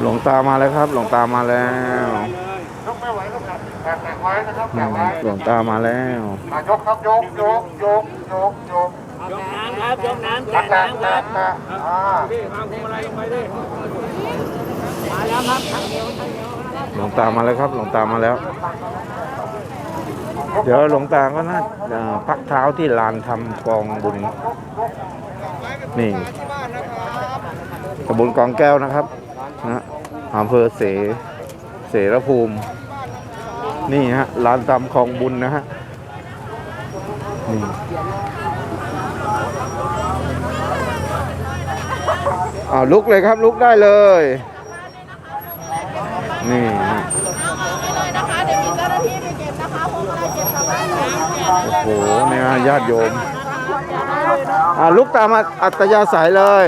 หลวงตามาแล้วครับ หลวงตามาแล้วยกไม่ไหวก็แบบแบกไว้นะครับแบกไว้หลวงตามาแล้วยกครับยกยกยกยกยกยกน้ำครับยกน้ำแตะแตะแตะน้ำครับแตะอ่ามาแล้วครับทางเดียวหลวงตามาแล้วครับ หลวงตามาแล้ว เดี๋ยวหลวงตาก็น่าพักเท้าที่ลานทำกองบุญ นี่ตำบลกองแก้วนะครับนะอำเภอเส เสรภูมิ นี่ฮะลานทำกองบุญนะฮะนี่อ้าวลุกเลยครับลุกได้เลย นี่โอ้โหเนี่ยญาติโยม อ่าลุกตามมาอัตยาศัยเลย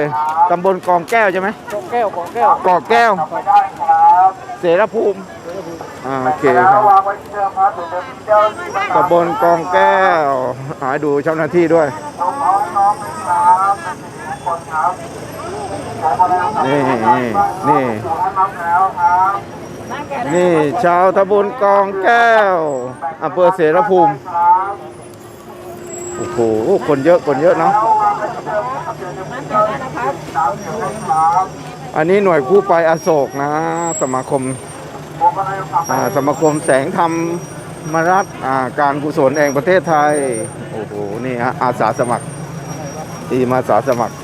ตำบลกองแก้วใช่ไหมแก้วของแก้วกอกแก้วได้ครับเสรภูมิอ่าโอเคแล้ครัวบวางไว้ที่เดิมครับเดี๋ยวจะมีเจ้าหน้าที่มาตำบลกองแก้วหาดูเจ้าหน้าที่ด้วยส่งน้องน้องเลยครับเป็นทุกคนครับผมมาแล้วครับนี่นี่นี่อยู่ให้รับแล้วครับนี่ชาวตำบลกองแก้วอำเภอเสรภูมิครับ โอ้โห คนเยอะ คนเยอะเนาะแล้ววางไว้ที่เดิมครับเดี๋ยวจะมีเจ้าหน้าที่ตามเดี๋ยวให้ครับอันนี้หน่วยกู้ภัยอโศกนะ สมาคมอ่าสมาคมแสงธรรมมรัฐอ่าการกุศลแห่งประเทศไทย โอ้โห นี่ฮะอาสาสมัคร ทีมอาสาสมัคร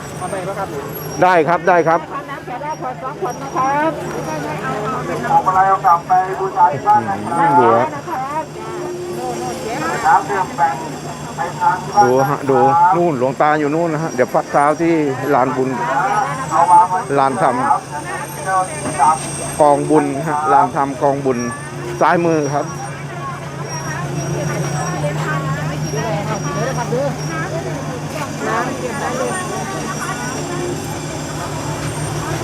ได้ครับ ได้ครับน้ำแข็งได้ขวดสองขวดนะครับไม่ได้เอาเอาเป็นผมมาแล้วกลับไปบูชาที่บ้านนะครับมดูฮะ ดือดแบ่งไปทานที่บ้านดูฮะดูนู่นหลวงตาอยู่นู่นนะฮะเดี๋ยวพักเท้าที่ลานบุญเอาวางไว้ที่ลานธรรมครับเจ้าหน้าที่ตามกองบุญฮะลานธรรมกองบุญซ้ายมือครับ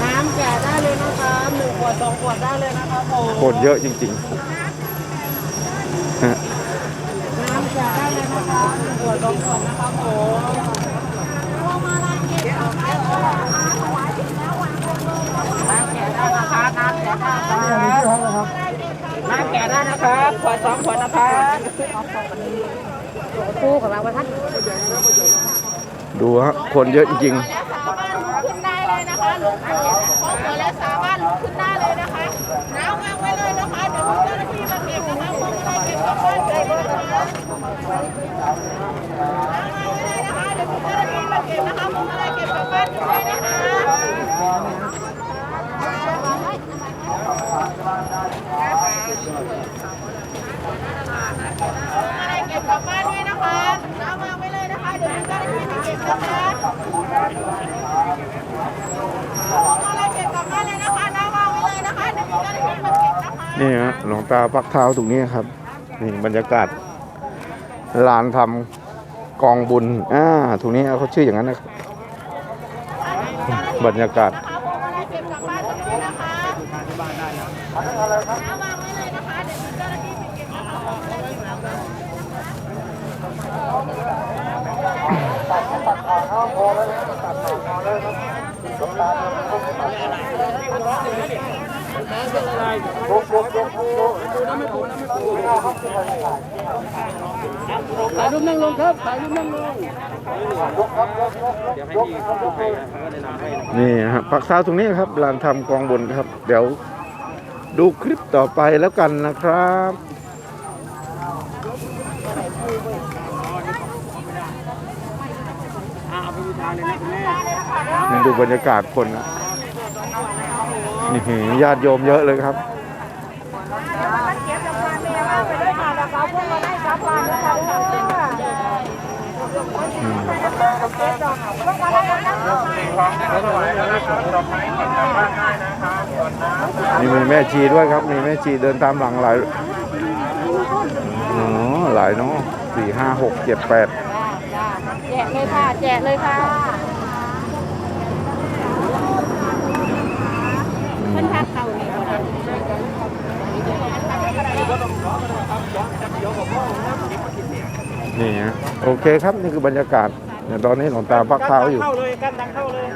น้ำแก่ได้เลยนะคะหนึ่งขวดสองขวดได้เลยนะคะผมคนเยอะจริง ๆฮะ น้ำแก่ได้เลยนะคะห นึ่งขวดสองขวดนะคะผมน้ำแก่ได้นะคะน้ำแก่ได้นะคะน้ำแก่ได้นะครับขวดสองขวดนะคะคู่กับเราท่านดูฮะคนเยอะจริงแล้วสามารถลุกขึ้นได้เลยนะคะลุกขึ้นพอเปิดแล้วสามารถลุกขึ้นได้เลยนะคะน้ำวางไว้เลยนะคะ เดี๋ยวเจ้าหน้าที่มาเก็บนะคะพวกอะไรเก็บกลับบ้านไปเลยนะคะ บ้านไปเลยนะคะอะไรเก็บกลับบ้านด้วยนะคะน้ำวาไว้เลยนะคะ เดี๋ยวมีเจ้าหน้าที่มาเก็บนะคะอะไรเก็บกลับบ้านเลยนะคะน้ำวางไว้เลยนะคะ เดี๋ยวมีเจ้าหน้าที่มาเก็บนะคะ นี่ฮะหลวงตาพักเท้าตรงนี้ครับ นี่บรรยากาศลานทำกองบุญ อ่า ตรงนี้เขาชื่ออย่างนั้นนะครับ บรรยากาศ พวกอะไรเก็บกลับบ้านด้วยนะคะน้ำวางไว้เลยนะคะ เดี๋ยวมีเจ้าหน้าที่ไปเก็บนะคะ ถ่ายรูปนั่งลงครับถ่ายรูปนั่งลงนี่ฮะพักเท้าตรงนี้ครับลานทำกองบุญครับ เดี๋ยวดูคลิปต่อไปแล้วกันนะครับนี่ดูบรรยากาศคนนะ นี่ญาติโยมเยอะเลยครับนี่มีแม่ชีด้วยครับ มีแม่ชีเดินตามหลังหลายอ๋อหลายเนาะสี่ห้าหกเจ็ดแปดแจกเลยค่ะ แจกเลยค่ะมันทักเข่านี่ก็ได้ นี่ฮะโอเคครับนี่คือบรรยากาศเดี๋ยวตอนนี้หลวงตาพักเท้าอยู่ เข้าเลยกันดังเข้าเลย